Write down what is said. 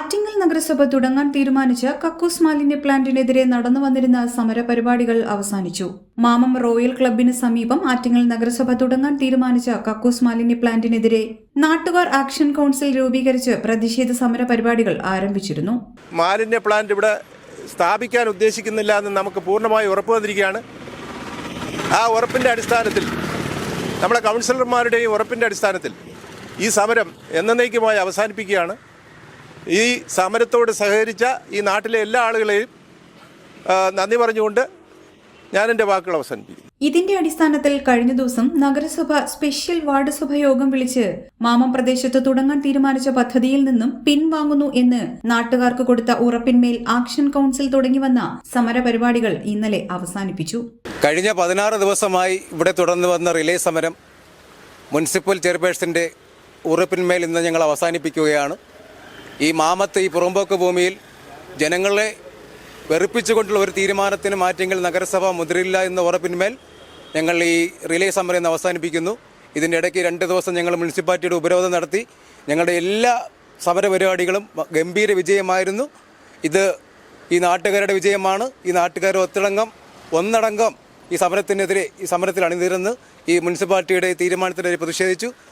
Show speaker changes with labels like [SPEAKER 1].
[SPEAKER 1] ആറ്റിങ്ങൽ നഗരസഭ തുടങ്ങാൻ തീരുമാനിച്ച കക്കൂസ് മാലിന്യ പ്ലാന്റിനെതിരെ നടന്നു വന്നിരുന്ന സമര പരിപാടികൾ അവസാനിച്ചു. മാമം റോയൽ ക്ലബിന് സമീപം ആറ്റിങ്ങൽ നഗരസഭ തുടങ്ങാൻ തീരുമാനിച്ച കക്കൂസ് മാലിന്യ പ്ലാന്റിനെതിരെ നാട്ടുകാർ ആക്ഷൻ കൗൺസിൽ രൂപീകരിച്ച് പ്രതിഷേധ സമര പരിപാടികൾ ആരംഭിച്ചിരുന്നു.
[SPEAKER 2] മാലിന്യ പ്ലാന്റ് ഇവിടെ സ്ഥാപിക്കാൻ ഉദ്ദേശിക്കുന്നില്ല എന്ന് നമുക്ക് പൂർണമായി ഉറപ്പ് വന്നിരിക്കുകയാണ് ആ ഉറപ്പിന്റെ അടിസ്ഥാനത്തിൽ നമ്മുടെ കൗൺസിലർമാരുടെയും ഉറപ്പിന്റെ അടിസ്ഥാനത്തിൽ ഈ സമരം എന്നേക്കുമായി അവസാനിപ്പിക്കുകയാണ്. ഈ സമരത്തോട് സഹകരിച്ച ഈ നാട്ടിലെ എല്ലാ ആളുകളെയും നന്ദി പറഞ്ഞുകൊണ്ട് ഞാൻ എന്റെ വാക്കുകൾ അവസാനിപ്പിക്കുന്നു.
[SPEAKER 1] ഇതിന്റെ അടിസ്ഥാനത്തിൽ കഴിഞ്ഞ ദിവസം നഗരസഭ സ്പെഷ്യൽ വാർഡ് സഭ യോഗം വിളിച്ച് മാമം പ്രദേശത്ത് തുടങ്ങാൻ തീരുമാനിച്ച പദ്ധതിയിൽ നിന്നും പിൻവാങ്ങുന്നു എന്ന് നാട്ടുകാർക്ക് കൊടുത്ത ഉറപ്പിന്മേൽ ആക്ഷൻ കൗൺസിൽ തുടങ്ങി വന്ന സമരപരിപാടികൾ ഇന്നലെ അവസാനിപ്പിച്ചു.
[SPEAKER 3] കഴിഞ്ഞ പതിനാറ് ദിവസമായി ഇവിടെ തുടർന്ന് വന്ന റിലേ സമരം മുനിസിപ്പൽ ചെയർപേഴ്സന്റെ ഉറപ്പിന്മേൽ ഇന്ന് ഞങ്ങൾ അവസാനിപ്പിക്കുകയാണ്. ഈ മാമത്ത് ഈ പുറമ്പോക്ക് ഭൂമിയിൽ ജനങ്ങളെ വെറുപ്പിച്ചുകൊണ്ടുള്ള ഒരു തീരുമാനത്തിന് മാറ്റെങ്കിൽ നഗരസഭ മുതിരില്ല എന്ന ഉറപ്പിന്മേൽ ഞങ്ങൾ ഈ റിലേ സമരം അവസാനിപ്പിക്കുന്നു. ഇതിന്റെ ഇടയ്ക്ക് രണ്ട് ദിവസം ഞങ്ങൾ മുനിസിപ്പാലിറ്റിയുടെ ഉപരോധം നടത്തി. ഞങ്ങളുടെ എല്ലാ സമരപരിപാടികളും ഗംഭീര വിജയമായിരുന്നു. ഇത് ഈ നാട്ടുകാരുടെ വിജയമാണ്. ഈ നാട്ടുകാർ ഒത്തിടങ്കം ഒന്നടങ്കം ഈ സമരത്തിനെതിരെ ഈ സമരത്തിൽ അണിനിരന്ന് ഈ മുനിസിപ്പാലിറ്റിയുടെ തീരുമാനത്തിനെതിരെ പ്രതിഷേധിച്ചു.